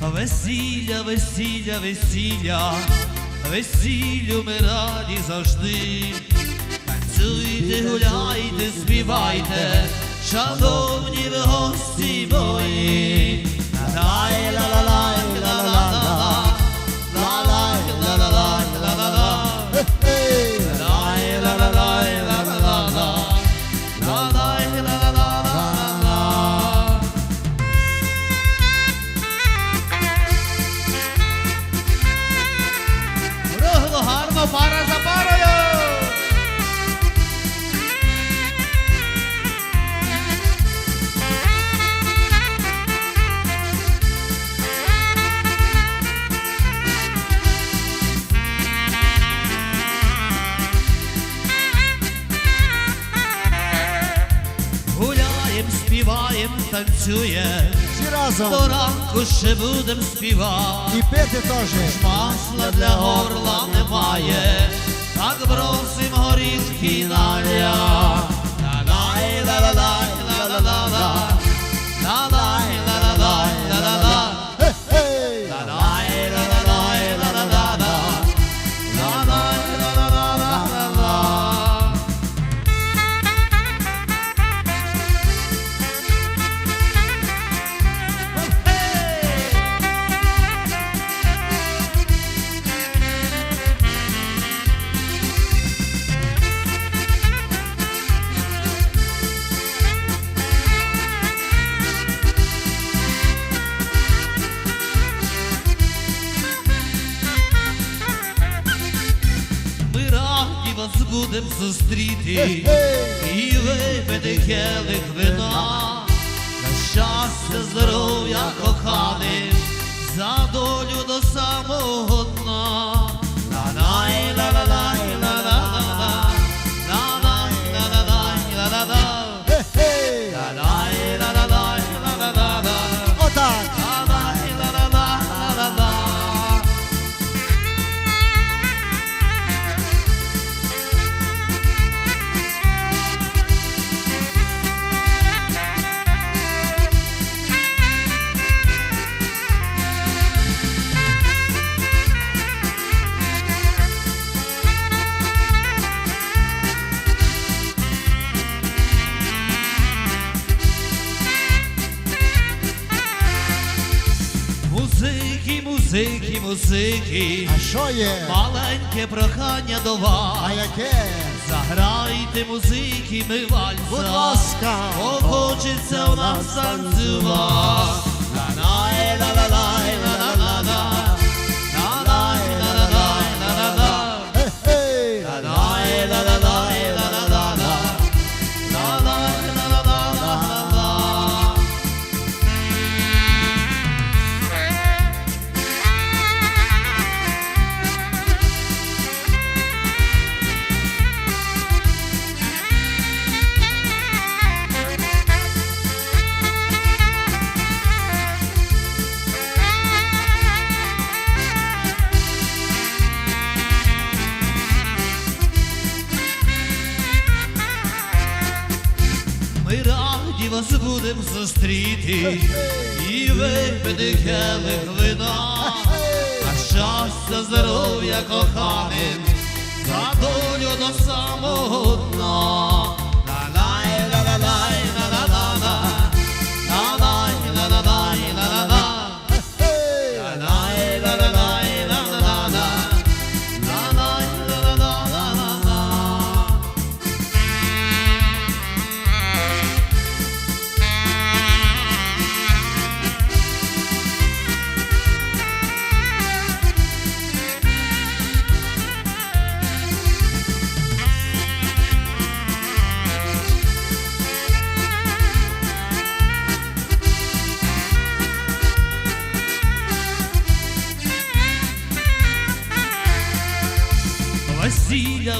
Весілля, весілля, весілля, весіллю ми раді завжди. Танцюйте, гуляйте, співайте, шановні ви гості мої. Ла-лай, ла-ла-лай, ла-ла-ла-ла, співаєм, танцюєм, Всі разом. до ранку ще будем співати. І пити теж. Масла для горла немає, так бросим горішки на будем зустріти і випити келих вина, на щастя, здоров'я коханим, за долю до самого Музики, музики, А що є? маленьке прохання до вас. А яке? Заграйте музики, ми вальса. Будь ласка. О, хочеться у нас танцювати. Ла-лай, Ми раді вас будем зустріти і випити келих вина, а щастя, здоров'я коханим, за долю до самого дна.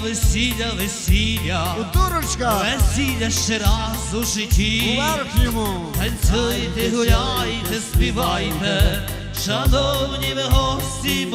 Весілля, весілля, Дурочка. весілля ще раз у житті. Вверх йому. Танцюйте, гуляйте, співайте, шановні ви гості